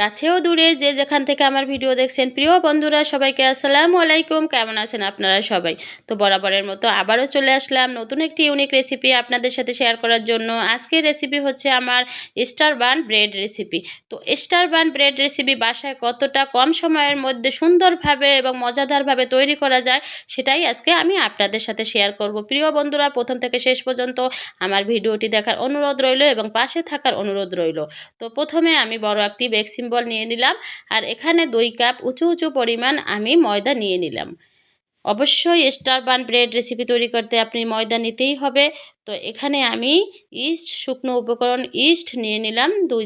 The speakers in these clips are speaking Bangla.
কাছেও দূরে যে যেখান থেকে আমার ভিডিও দেখছেন, প্রিয় বন্ধুরা, সবাইকে আসসালামু আলাইকুম। কেমন আছেন আপনারা সবাই? তো বরাবরের মতো আবারও চলে আসলাম নতুন একটি ইউনিক রেসিপি আপনাদের সাথে শেয়ার করার জন্য। আজকের রেসিপি হচ্ছে আমার স্টার বান ব্রেড রেসিপি তো স্টার বান ব্রেড রেসিপি বাসায় কতটা কম সময়ের মধ্যে সুন্দরভাবে এবং মজাদারভাবে তৈরি করা যায়, সেটাই আজকে আমি আপনাদের সাথে শেয়ার করব। প্রিয় বন্ধুরা, প্রথম থেকে শেষ পর্যন্ত আমার ভিডিওটি দেখার অনুরোধ রইল এবং পাশে থাকার অনুরোধ রইল। তো প্রথমে আমি বড় একটি বেক সিম্বল নিয়ে নিলাম আর এখানে দুই কাপ উঁচু উঁচু পরিমাণ আমি ময়দা নিয়ে নিলাম। অবশ্যই স্টার বান ব্রেড রেসিপি তৈরি করতে আপনি ময়দা নিতেই হবে। তো এখানে আমি ইস্ট, শুকনো উপকরণ ইস্ট নিয়ে নিলাম দুই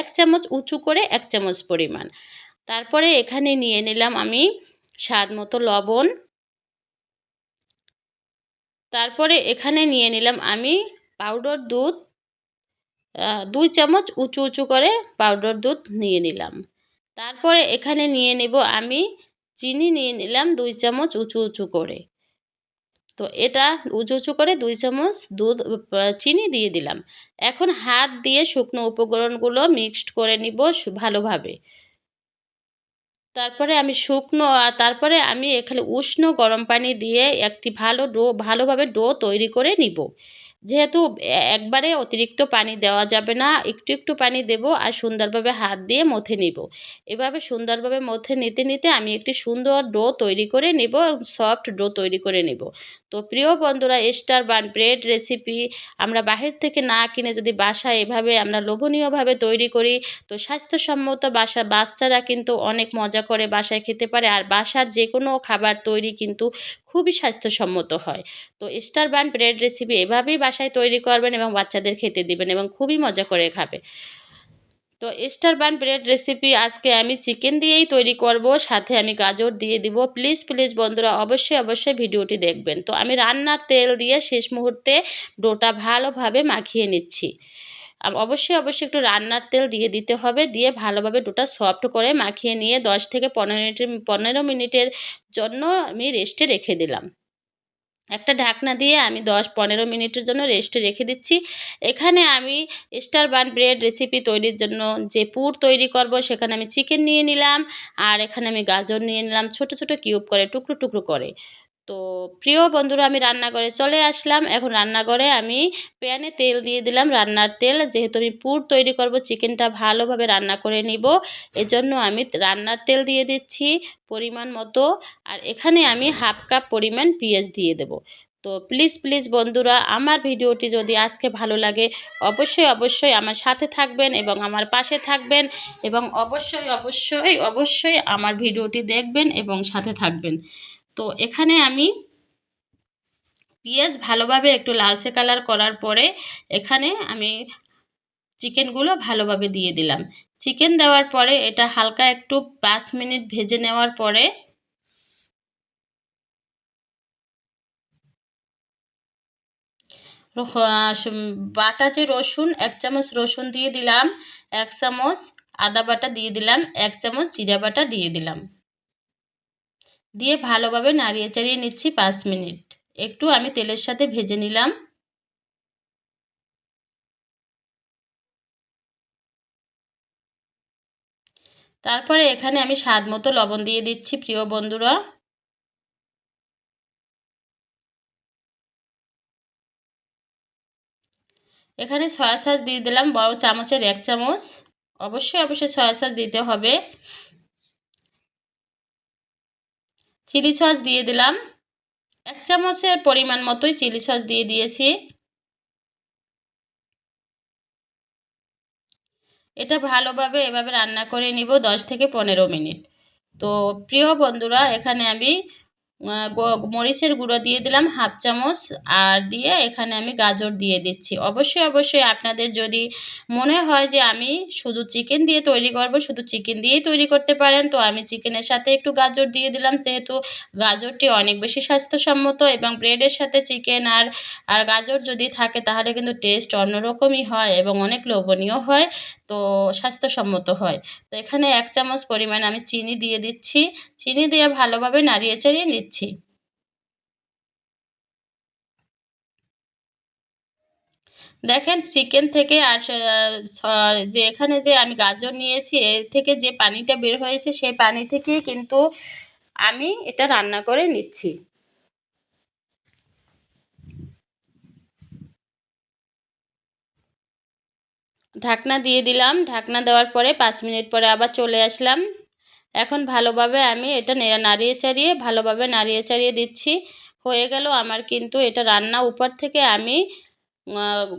এক চামচ উঁচু করে এক চামচ পরিমাণ। তারপরে এখানে নিয়ে নিলাম আমি স্বাদ মতো লবণ। তারপরে এখানে নিয়ে নিলাম আমি পাউডার দুধ। দুই চামচ উঁচু উঁচু করে পাউডার দুধ নিয়ে নিলাম। তারপরে এখানে নিয়ে নেব আমি চিনি, নিয়ে নিলাম দুই চামচ উঁচু উঁচু করে। তো এটা উঁচু উঁচু করে দুই চামচ দুধ চিনি দিয়ে দিলাম। এখন হাত দিয়ে শুকনো উপকরণগুলো মিক্সড করে নিব ভালোভাবে। তারপরে আমি শুকনো তারপরে আমি এখানে উষ্ণ গরম পানি দিয়ে একটি ভালো ডো, ভালোভাবে ডো তৈরি করে নিব। যেহেতু একবারে অতিরিক্ত পানি দেওয়া যাবে না, একটু একটু পানি দেব আর সুন্দরভাবে হাত দিয়ে মথে নিব। এভাবে সুন্দরভাবে মথে নিতে নিতে আমি একটি সুন্দর ডো তৈরি করে নেব সফট ডো তৈরি করে নেব। তো প্রিয় বন্ধুরা, স্টার বান ব্রেড রেসিপি আমরা বাহির থেকে না কিনে যদি বাসায় এভাবে আমরা লোভনীয়ভাবে তৈরি করি, তো স্বাস্থ্যসম্মত বাসা, বাচ্চারা কিন্তু অনেক মজা করে বাসায় খেতে পারে। আর বাসার যে কোনো খাবার তৈরি কিন্তু খুবই স্বাস্থ্যসম্মত হয়। তো স্টার বান ব্রেড রেসিপি এভাবেই বাসায় তৈরি করবেন এবং বাচ্চাদের খেতে দিবেন এবং খুবই মজা করে খাবে। তো স্টার বান ব্রেড রেসিপি আজকে আমি চিকেন দিয়েই তৈরি করব, সাথে আমি গাজর দিয়ে দিব। প্লিজ প্লিজ বন্ধুরা অবশ্যই অবশ্যই ভিডিওটি দেখবেন। তো আমি রান্নার তেল দিয়ে শেষ মুহূর্তে ডোটা ভালোভাবে মাখিয়ে নিচ্ছি। অবশ্যই অবশ্যই একটু রান্নার তেল দিয়ে দিতে হবে। দিয়ে ভালোভাবে ডোটা সফট করে মাখিয়ে নিয়ে দশ থেকে পনেরো মিনিটের পনেরো মিনিটের জন্য আমি রেস্টে রেখে দিলাম। একটা ঢাকনা দিয়ে আমি দশ পনেরো মিনিটের জন্য রেস্টে রেখে দিচ্ছি। এখানে আমি স্টার বান ব্রেড রেসিপি তৈরির জন্য যে পুর তৈরি করব সেখানে আমি চিকেন নিয়ে নিলাম। আর এখানে আমি গাজর নিয়ে নিলাম। ছোট ছোট কিউব করে, টুকরো টুকরো করে। তো প্রিয় বন্ধুরা, আমি রান্নাঘরে চলে আসলাম। এখন রান্নাঘরে আমি প্যানে তেল দিয়ে দিলাম রান্নার তেল। যেহেতু আমি পুর তৈরি করব, চিকেনটা ভালোভাবে রান্না করে নিব। এজন্য আমি রান্নার তেল দিয়ে দিচ্ছি পরিমাণ মতো। আর এখানে আমি হাফ কাপ পরিমাণ পেঁয়াজ দিয়ে দেব। তো প্লিজ প্লিজ বন্ধুরা, আমার ভিডিওটি যদি আজকে ভালো লাগে, অবশ্যই অবশ্যই আমার সাথে থাকবেন এবং আমার পাশে থাকবেন এবং অবশ্যই অবশ্যই অবশ্যই আমার ভিডিওটি দেখবেন এবং সাথে থাকবেন। তো এখানে আমি পেঁয়াজ ভালোভাবে একটু লালচে কালার করার পরে এখানে আমি চিকেনগুলো ভালোভাবে দিয়ে দিলাম। চিকেন দেওয়ার পরে এটা হালকা একটু পাঁচ মিনিট ভেজে নেওয়ার পরে বাটা যে রসুন, এক চামচ রসুন দিয়ে দিলাম, এক চামচ আদা বাটা দিয়ে দিলাম, এক চামচ জিরা বাটা দিয়ে দিলাম। দিয়ে ভালোভাবে নাড়িয়ে চাড়িয়ে নিচ্ছি পাঁচ মিনিট। একটু আমি তেলের সাথে ভেজে নিলাম। তারপরে এখানে আমি স্বাদ মতো লবণ দিয়ে দিচ্ছি, প্রিয় বন্ধুরা। এখানে সয়া সস দিয়ে দিলাম, বড় চামচের এক চামচ। অবশ্যই অবশ্যই সয়া সস দিতে হবে। চিলি সস দিয়ে দিলাম। এক চামচের পরিমাণ মতোই চিলি সস দিয়ে দিয়েছি। এটা ভালোভাবে এভাবে রান্না করে নিব দশ থেকে পনেরো মিনিট। তো প্রিয় বন্ধুরা, এখানে আমি মরিচের গুঁড়ো দিয়ে দিলাম হাফ চামচ আর দিয়ে এখানে আমি গাজর দিয়ে দিচ্ছি। অবশ্যই অবশ্যই আপনাদের যদি মনে হয় যে আমি শুধু চিকেন দিয়ে তৈরি করব, শুধু চিকেন দিয়েই তৈরি করতে পারেন, তো আমি চিকেনের সাথে একটু গাজর দিয়ে দিলাম যেহেতু গাজরটি অনেক বেশি স্বাস্থ্যসম্মত এবং ব্রেডের সাথে চিকেন আর আর গাজর যদি থাকে তাহলে কিন্তু টেস্ট অন্যরকমই হয় এবং অনেক লোভনীয় হয়, তো স্বাস্থ্যসম্মত হয়। তো এখানে এক চামচ পরিমাণ আমি চিনি দিয়ে দিচ্ছি। চিনি দিয়ে ভালোভাবে নাড়িয়ে চাড়িয়ে নিচ্ছি দেখেন, চিকেন থেকে আর যে এখানে যে আমি গাজর নিয়েছি এর থেকে যে পানিটা বের হয়েছে সেই পানি থেকেই কিন্তু আমি এটা রান্না করে নিচ্ছি। ঢাকনা দিয়ে দিলাম। ঢাকনা দেওয়ার পরে পাঁচ মিনিট পরে আবার চলে আসলাম। এখন ভালোভাবে আমি এটা নাড়িয়ে চাড়িয়ে ভালোভাবে নাড়িয়ে চাড়িয়ে দিচ্ছি। হয়ে গেল আমার কিন্তু এটা রান্না উপর থেকে আমি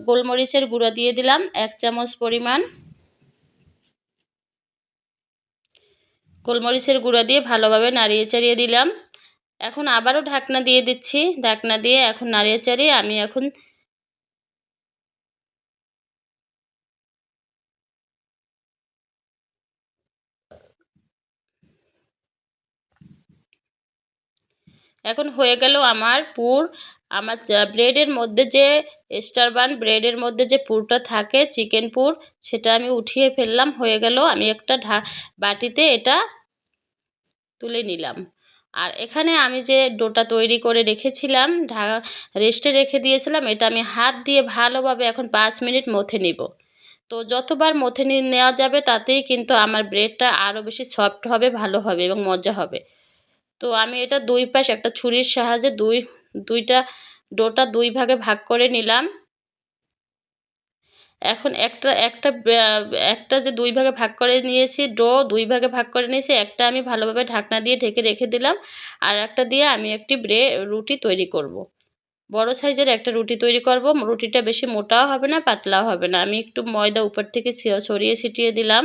গোলমরিচের গুঁড়ো দিয়ে দিলাম, এক চামচ পরিমাণ। গোলমরিচের গুঁড়ো দিয়ে ভালোভাবে নাড়িয়ে চাড়িয়ে দিলাম। এখন আবারও ঢাকনা দিয়ে দিচ্ছি। ঢাকনা দিয়ে এখন নাড়িয়ে চাড়িয়ে আমি এখন এখন হয়ে গেল আমার পুর। আমার ব্রেডের মধ্যে যে স্টারবান ব্রেডের মধ্যে যে পুরটা থাকে, চিকেন পুর, সেটা আমি উঠিয়ে ফেললাম, হয়ে গেল আমি একটা ঢা, বাটিতে এটা তুলে নিলাম। আর এখানে আমি যে ডোটা তৈরি করে রেখেছিলাম ঢা রেস্টে রেখে দিয়েছিলাম, এটা আমি হাত দিয়ে ভালোভাবে এখন পাঁচ মিনিট মথে নিব। তো যতবার মথে নেওয়া যাবে, তাতেই কিন্তু আমার ব্রেডটা আরও বেশি সফট হবে, ভালো হবে এবং মজা হবে। তো আমি এটা দুই পাশ, একটা ছুরির সাহায্যে দুই, দুইটা ডোটা দুই ভাগে ভাগ করে নিলাম। এখন একটা একটা একটা যে দুই ভাগে ভাগ করে নিয়েছি ডো, দুই ভাগে ভাগ করে নিয়েছি, একটা আমি ভালোভাবে ঢাকনা দিয়ে ঢেকে রেখে দিলাম আর একটা দিয়ে আমি একটি ব্রে, রুটি তৈরি করব। বড় সাইজের একটা রুটি তৈরি করব, রুটিটা বেশি মোটাও হবে না, পাতলাও হবে না। আমি একটু ময়দা উপর থেকে ছড়িয়ে ছিটিয়ে দিলাম।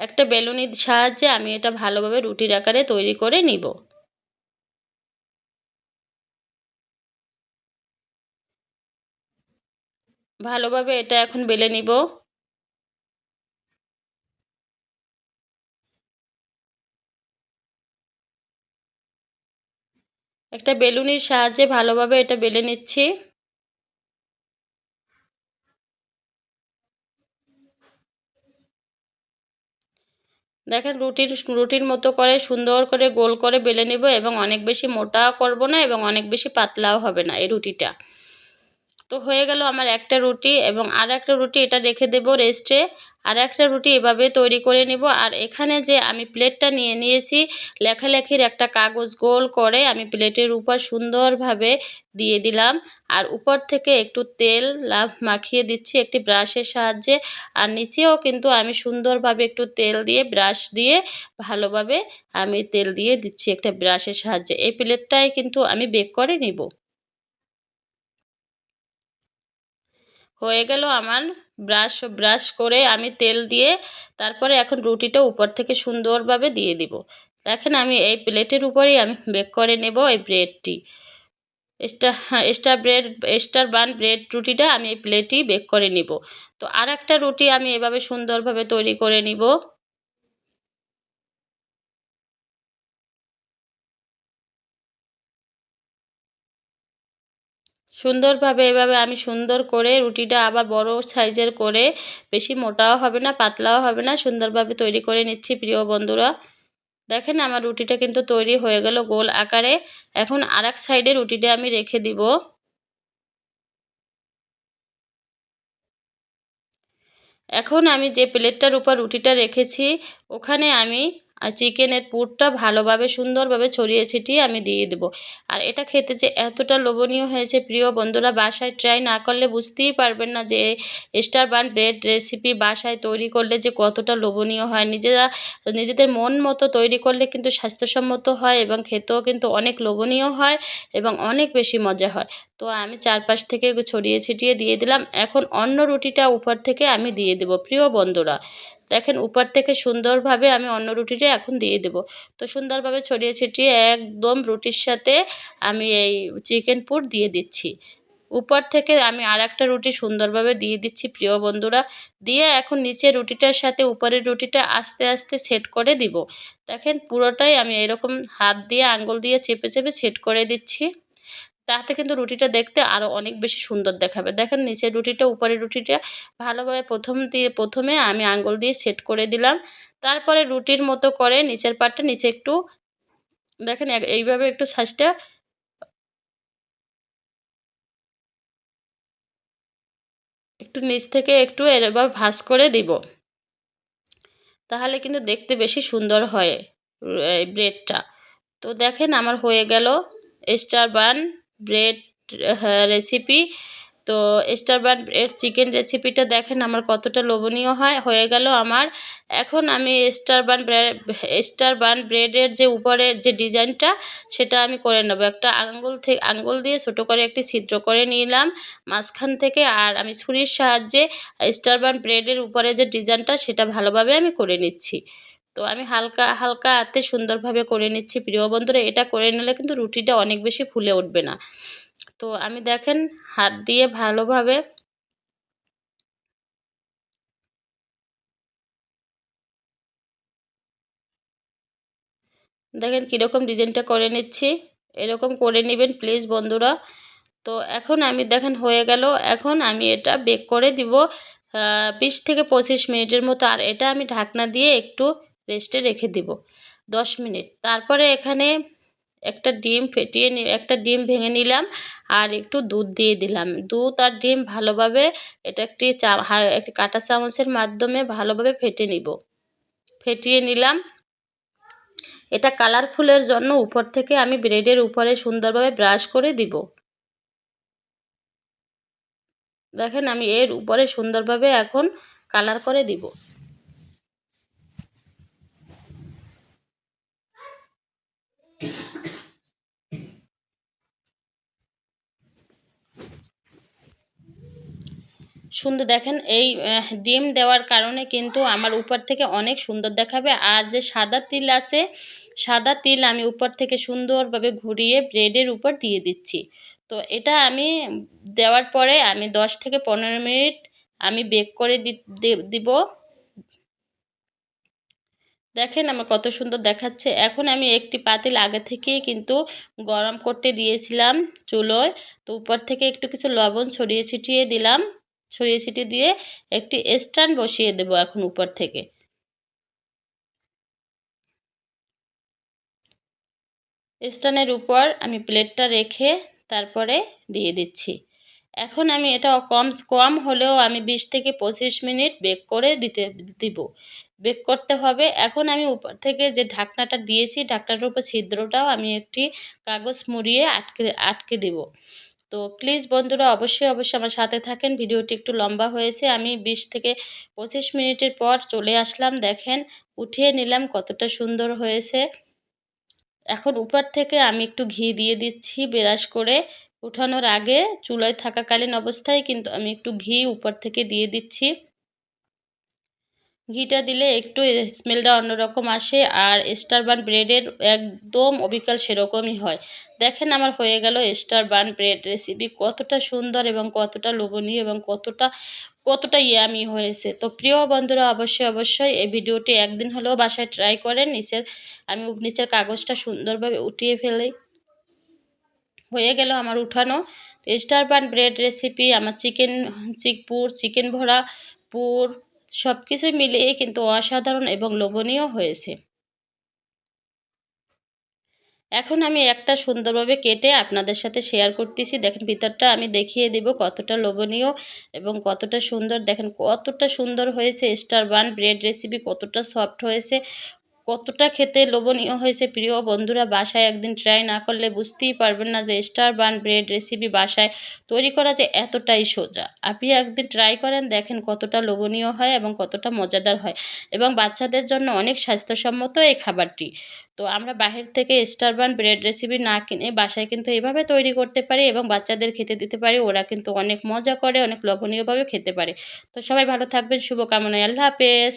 একটা বেলুনির সাহায্যে আমি এটা ভালোভাবে রুটির আকারে তৈরি করে নিব। ভালোভাবে এটা এখন বেলে নিব। একটা বেলুনির সাহায্যে ভালোভাবে এটা বেলে নিচ্ছি। দেখেন রুটির রুটির মতো করে সুন্দর করে গোল করে বেলে নেব এবং অনেক বেশি মোটা করব না এবং অনেক বেশি পাতলাও হবে না এই রুটিটা। তো হয়ে গেল আমার একটা রুটি এবং আর একটা রুটি এটা রেখে দেব রেস্টে আর একটা রুটি এভাবে তৈরি করে নিব। আর এখানে যে আমি প্লেটটা নিয়ে নিয়েছি, লেখালেখির একটা কাগজ গোল করে আমি প্লেটের উপর সুন্দরভাবে দিয়ে দিলাম। আর উপর থেকে একটু তেল লাভ মাখিয়ে দিচ্ছি একটি ব্রাশের সাহায্যে। আর নিচেও কিন্তু আমি সুন্দরভাবে একটু তেল দিয়ে, ব্রাশ দিয়ে ভালোভাবে আমি তেল দিয়ে দিচ্ছি একটা ব্রাশের সাহায্যে। এই প্লেটটাই কিন্তু আমি বেক করে নিব। হয়ে গেল আমার ব্রাশ ব্রাশ করে আমি তেল দিয়ে তারপরে এখন রুটিটা উপর থেকে সুন্দরভাবে দিয়ে দিব। দেখেন আমি এই প্লেটের উপরেই আমি বেক করে নেব এই ব্রেডটি star star bread star bun bread রুটিটা আমি এই প্লেটই বেক করে নিব। তো আর একটা রুটি আমি এভাবে সুন্দরভাবে তৈরি করে নিব। সুন্দরভাবে এভাবে আমি সুন্দর করে রুটিটা আবার বড় সাইজের করে বেশি মোটাও হবে না, পাতলাও হবে না, সুন্দরভাবে তৈরি করে নিচ্ছি প্রিয় বন্ধুরা। দেখেন আমার রুটিটা কিন্তু তৈরি হয়ে গেল গোল আকারে। এখন আর এক সাইডে রুটিটা আমি রেখে দিব। এখন আমি যে প্লেটটার উপর রুটিটা রেখেছি, ওখানে আমি আর চিকেনের পুরটা ভালোভাবে, সুন্দরভাবে ছড়িয়ে ছিটিয়ে আমি দিয়ে দেবো। আর এটা খেতে যে এতটা লোভনীয় হয়েছে প্রিয় বন্ধুরা, বাসায় ট্রাই না করলে বুঝতেই পারবেন না যে স্টার বান ব্রেড রেসিপি বাসায় তৈরি করলে যে কতটা লোভনীয় হয়। নিজেরা, নিজেদের মন মতো তৈরি করলে কিন্তু স্বাস্থ্যসম্মত হয় এবং খেতেও কিন্তু অনেক লোভনীয় হয় এবং অনেক বেশি মজা হয়। তো আমি চারপাশ থেকে ছড়িয়ে ছিটিয়ে দিয়ে দিলাম। এখন অন্য রুটিটা উপর থেকে আমি দিয়ে দেবো। প্রিয় বন্ধুরা দেখেন উপর থেকে সুন্দরভাবে আমি অন্য রুটিটা এখন দিয়ে দেব। তো সুন্দরভাবে ছড়িয়ে ছিটিয়ে একদম রুটির সাথে আমি এই চিকেন পুর দিয়ে দিচ্ছি। উপর থেকে আমি আর একটা রুটি সুন্দরভাবে দিয়ে দিচ্ছি, প্রিয় বন্ধুরা। দিয়ে এখন নিচের রুটিটার সাথে উপরের রুটিটা আস্তে আস্তে সেট করে দিব। দেখেন পুরোটাই আমি এরকম হাত দিয়ে, আঙ্গুল দিয়ে চেপে চেপে সেট করে দিচ্ছি। তাতে কিন্তু রুটিটা দেখতে আরও অনেক বেশি সুন্দর দেখাবে। দেখেন নিচের রুটিটা, উপরের রুটিটা ভালোভাবে প্রথম দিয়ে, প্রথমে আমি আঙ্গুল দিয়ে সেট করে দিলাম। তারপরে রুটির মতো করে নিচের পাটটা নিচে একটু দেখেন এইভাবে একটু সাইজটা একটু নিচ থেকে একটু এবার ভাজ করে দিব। তাহলে কিন্তু দেখতে বেশি সুন্দর হয় এই ব্রেডটা তো দেখেন আমার হয়ে গেল স্টার বান ব্রেড রেসিপি তো স্টার বান ব্রেড চিকেন রেসিপিটা দেখেন আমার কতটা লোভনীয় হয়, হয়ে গেল আমার। এখন আমি স্টার বান স্টার বান ব্রেডের যে উপরের যে ডিজাইনটা, সেটা আমি করে নেব। একটা আঙ্গুল থেকে আঙ্গুল দিয়ে ছোটো করে একটি ছিদ্র করে নিলাম মাঝখান থেকে আর আমি ছুরির সাহায্যে স্টার বান ব্রেডের উপরে যে ডিজাইনটা, সেটা ভালোভাবে আমি করে নিচ্ছি। তো আমি হালকা হালকা হাতে সুন্দরভাবে করে নিচ্ছি। প্রিয় বন্ধুরা, এটা করে নিলে কিন্তু রুটিটা অনেক বেশি ফুলে উঠবে না। তো আমি দেখেন, হাত দিয়ে ভালোভাবে দেখেন কীরকম ডিজাইনটা করে নিচ্ছি। এরকম করে নেবেন, প্লিজ বন্ধুরা। তো এখন আমি দেখেন হয়ে গেল। এখন আমি এটা বেক করে দিব বিশ থেকে পঁচিশ মিনিটের মতো। আর এটা আমি ঢাকনা দিয়ে একটু রেস্টে রেখে দিব দশ মিনিট। তারপরে এখানে একটা ডিম ফেটিয়ে নি, একটা ডিম ভেঙে নিলাম আর একটু দুধ দিয়ে দিলাম। দুধ আর ডিম ভালোভাবে এটা একটি চা একটি কাঁটা চামচের মাধ্যমে ভালোভাবে ফেটে নিব। ফেটিয়ে নিলাম। এটা কালারফুলের জন্য উপর থেকে আমি ব্রেডের উপরে সুন্দরভাবে ব্রাশ করে দিব। দেখেন আমি এর উপরে সুন্দরভাবে এখন কালার করে দিব। সুন্দর দেখেন, এই ডিম দেওয়ার কারণে কিন্তু আমার উপর থেকে অনেক সুন্দর দেখাবে। আর যে সাদা তিল আছে, সাদা তিল আমি উপর থেকে সুন্দরভাবে ঘুরিয়ে ব্রেডের উপর দিয়ে দিচ্ছি। তো এটা আমি দেওয়ার পরে আমি দশ থেকে পনেরো মিনিট আমি বেক করে দিব। দেখেন আমার কত সুন্দর দেখাচ্ছে। এখন আমি একটি পাতিল আগে থেকেই কিন্তু গরম করতে দিয়েছিলাম চুলোয়। তো উপর থেকে একটু কিছু লবণ ছড়িয়ে ছিটিয়ে দিলাম। ছড়িয়ে ছিটিয়ে দিয়ে একটি স্ট্যান্ড বসিয়ে দেব এখন উপর থেকে। স্ট্যান্ডের উপর আমি প্লেটটা রেখে তারপরে দিয়ে দিচ্ছি। এখন আমি এটা কম কম হলেও আমি বিশ থেকে পঁচিশ মিনিট বেক করে দিতে, দিব। বেক করতে হবে। এখন আমি উপর থেকে যে ঢাকনাটা দিয়েছি, ঢাকনাটার উপর ছিদ্রটাও আমি একটি কাগজ মুড়িয়ে আটকে আটকে দেব। তো প্লিজ বন্ধুরা, অবশ্যই অবশ্যই আমার সাথে থাকেন। ভিডিওটি একটু লম্বা হয়েছে। আমি বিশ থেকে পঁচিশ মিনিটের পর চলে আসলাম। দেখেন, উঠিয়ে নিলাম কতটা সুন্দর হয়েছে। এখন উপর থেকে আমি একটু ঘি দিয়ে দিচ্ছি বেরাস করে। উঠানোর আগে চুলায় থাকাকালীন অবস্থায় কিন্তু আমি একটু ঘি উপর থেকে দিয়ে দিচ্ছি। ঘিটা দিলে একটু স্মেলটা অন্যরকম আসে আর স্টার বান ব্রেডের একদম অবিকাল সেরকমই হয়। দেখেন আমার হয়ে গেল স্টার বান ব্রেড রেসিপি কতটা সুন্দর এবং কতটা লোভনীয় এবং কতটা কতটা ইয়ামি হয়েছে। তো প্রিয় বন্ধুরা, অবশ্যই অবশ্যই এই ভিডিওটি একদিন হলেও বাসায় ট্রাই করেন। নিচের, আমি নিচের কাগজটা সুন্দরভাবে উঠিয়ে ফেলি। হয়ে গেল আমার উঠানো। স্টার বান ব্রেড রেসিপি আমার চিকেন চিকপুর চিকেন ভরা পুর সব কিছুই মিলিয়ে কিন্তু অসাধারণ এবং লোভনীয় হয়েছে। এখন আমি একটা সুন্দরভাবে কেটে আপনাদের সাথে শেয়ার করতেছি। দেখেন, ভিতরটা আমি দেখিয়ে দেব কতটা লোভনীয় এবং কতটা সুন্দর। দেখেন, কতটা সুন্দর হয়েছে। স্টার বান ব্রেড রেসিপি কতটা সফট হয়েছে। কতটা খেতে লোভনীয় হয়েছে প্রিয় বন্ধুরা? বাসায় একদিন ট্রাই না করলে বুঝতেই পারবেন না যে স্টার বান ব্রেড রেসিপি বাসায় তৈরি করা যে এতটাই সোজা। আপনি একদিন ট্রাই করেন, দেখেন কতটা লোভনীয় হয় এবং কতটা মজাদার হয় এবং বাচ্চাদের জন্য অনেক স্বাস্থ্যসম্মত এই খাবারটি। তো আমরা বাহির থেকে স্টার বান ব্রেড রেসিপি না কিনে বাসায় কিন্তু এভাবে তৈরি করতে পারি এবং বাচ্চাদের খেতে দিতে পারি, ওরা কিন্তু অনেক মজা করে, অনেক লোভনীয়ভাবে খেতে পারে। তো সবাই ভালো থাকবেন, শুভকামনায় আল্লাহ হাফেজ।